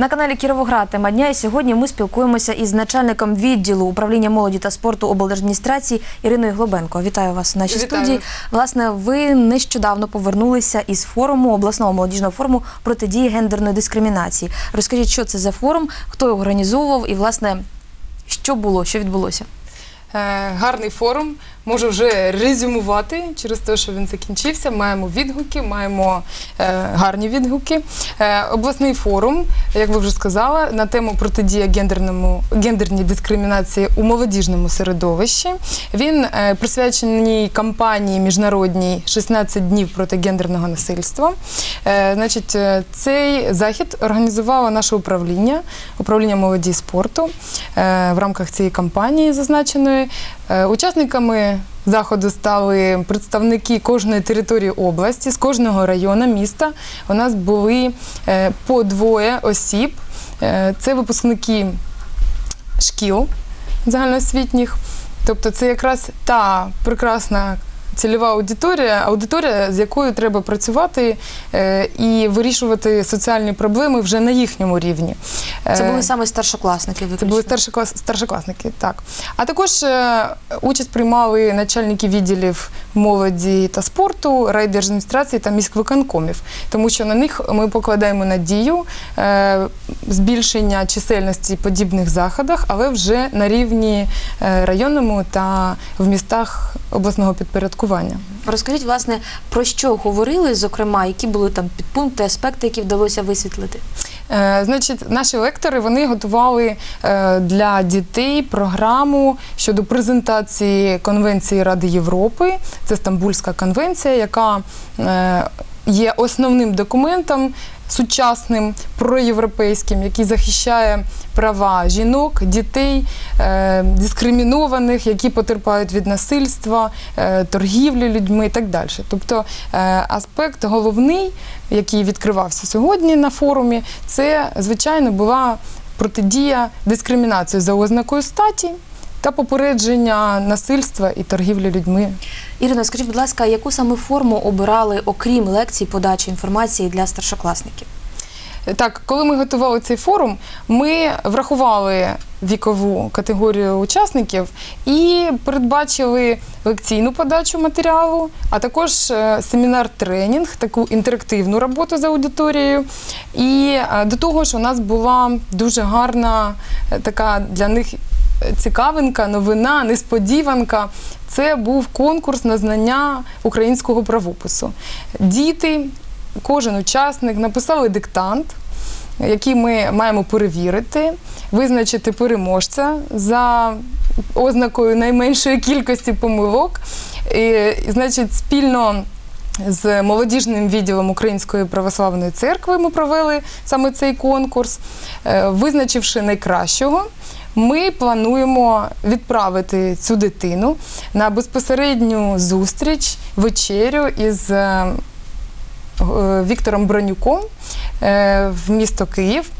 На каналі Кіровоград тема дня і сьогодні ми спілкуємося із начальником відділу управління молоді та спорту облдержадміністрації Іриною Глобенко. Вітаю вас в нашій Вітаю. студії. Власне, ви нещодавно повернулися із форуму обласного молодіжного форуму протидії гендерної дискримінації. Розкажіть, що це за форум, хто його організовував і власне що було, що відбулося? Е, Гарний форум. Можу вже резюмувати через те, що він закінчився. Маємо відгуки, маємо е, гарні відгуки. Е, обласний форум, як ви вже сказали, на тему протидія гендерному гендерній дискримінації у молодіжному середовищі. Він е, присвячений кампанії міжнародній 16 днів проти гендерного насильства. Е, значить, е, цей захід організувало наше управління, управління молоді спорту е, в рамках цієї кампанії зазначеної. Е, Учасниками заходу стали представники кожної території області, з кожного району міста. У нас були е, по двоє осіб. Е, Це випускники шкіл загальноосвітніх. Тобто це якраз та прекрасна цільова аудиторія, аудиторія, з якою треба працювати е, і вирішувати соціальні проблеми вже на їхньому рівні. Це Е, були саме старшокласники. це були старшоклас, старшокласники, так. А також е, участь приймали начальники відділів молоді та спорту, райдержадміністрації та міськвиконкомів, тому що на них ми покладаємо надію е, збільшення чисельності подібних заходах, але вже на рівні е, районному та в містах обласного підпорядкування. Розкажіть, власне, про що говорили, зокрема, які були там підпункти, аспекти, які вдалося висвітлити? Е, Значить, наші лектори вони готували е, для дітей програму щодо презентації Конвенції Ради Європи. Це Стамбульська конвенція, яка е, є основним документом сучасним проєвропейським, який захищає права жінок, дітей, е, дискримінованих, які потерпають від насильства, е, торгівлі людьми і так далі. Тобто е, аспект головний, який відкривався сьогодні на форумі, це звичайно була протидія дискримінації за ознакою статі та попередження насильства і торгівлі людьми. Ірино, скажіть, будь ласка, яку саме форму обирали, окрім лекцій, подачі інформації для старшокласників? Так, коли ми готували цей форум, ми врахували вікову категорію учасників і передбачили лекційну подачу матеріалу, а також е, семінар-тренінг, таку інтерактивну роботу з аудиторією. І е, до того ж, у нас була дуже гарна е, така для них цікавинка, новина, несподіванка. Це був конкурс на знання українського правопису. Діти, кожен учасник написали диктант, який ми маємо перевірити, визначити переможця за ознакою найменшої кількості помилок. І, значить, спільно з молодіжним відділом Української православної церкви ми провели саме цей конкурс, Е, визначивши найкращого. Ми плануємо відправити цю дитину на безпосередню зустріч, вечерю із е, е, Віктором Бронюком е, в місто Київ.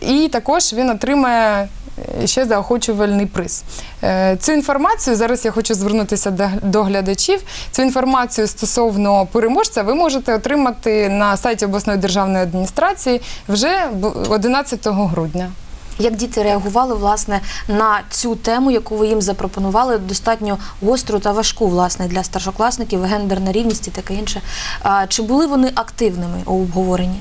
І також він отримає ще заохочувальний приз. Цю інформацію зараз я хочу звернутися до- глядачів. Цю інформацію стосовно переможця ви можете отримати на сайті обласної державної адміністрації вже б- 11 грудня. Як діти реагували власне на цю тему, яку ви їм запропонували, достатньо гостру та важку власне для старшокласників, гендерна рівність і таке інше. Чи були вони активними у обговоренні?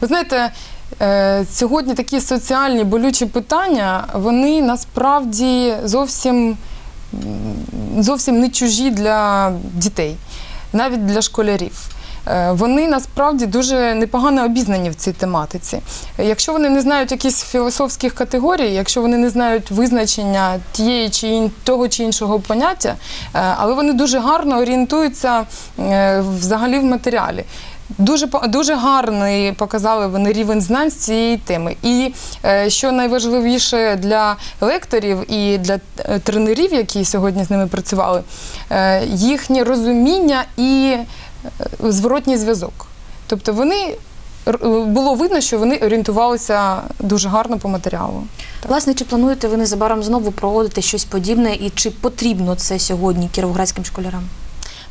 Ви знаєте, е, сьогодні такі соціальні болючі питання, вони насправді зовсім, зовсім не чужі для дітей, навіть для школярів. Е, Вони насправді дуже непогано обізнані в цій тематиці. Якщо вони не знають якісь філософських категорій, якщо вони не знають визначення тієї чи ін- того чи іншого поняття, е, але вони дуже гарно орієнтуються е, взагалі в матеріалі. Дуже дуже гарний показали вони рівень знань з цієї теми. І що найважливіше для лекторів і для тренерів, які сьогодні з ними працювали, їхнє розуміння і зворотній зв'язок. Тобто вони було видно, що вони орієнтувалися дуже гарно по матеріалу. Власне, чи плануєте ви незабаром знову проводити щось подібне, і чи потрібно це сьогодні кіровоградським школярам?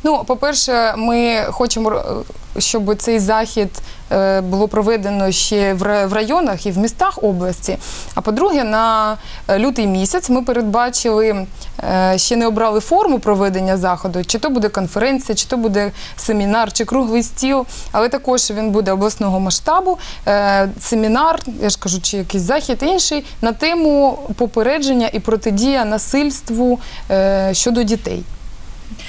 Ну, по-перше, ми хочемо, е, щоб цей захід е, було проведено ще в районах і в містах області. А по-друге, на е, лютий місяць ми передбачили, ще не обрали форму проведення заходу, чи то буде конференція, чи то буде семінар, чи круглий стіл, але також він буде обласного масштабу. Семінар, я ж кажу, чи якийсь захід інший на тему попередження і протидія насильству щодо дітей.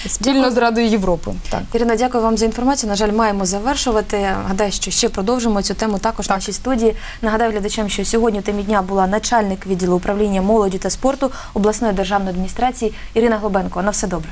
Спільно з Радою Європи. Так. Ірина, дякую вам за інформацію. На жаль, маємо завершувати. Гадаю, що ще продовжимо цю тему також в Так. нашій студії. Нагадаю глядачам, що сьогодні темі дня була начальник відділу управління молоді та спорту обласної державної адміністрації Ірина Глобенко. На все добре.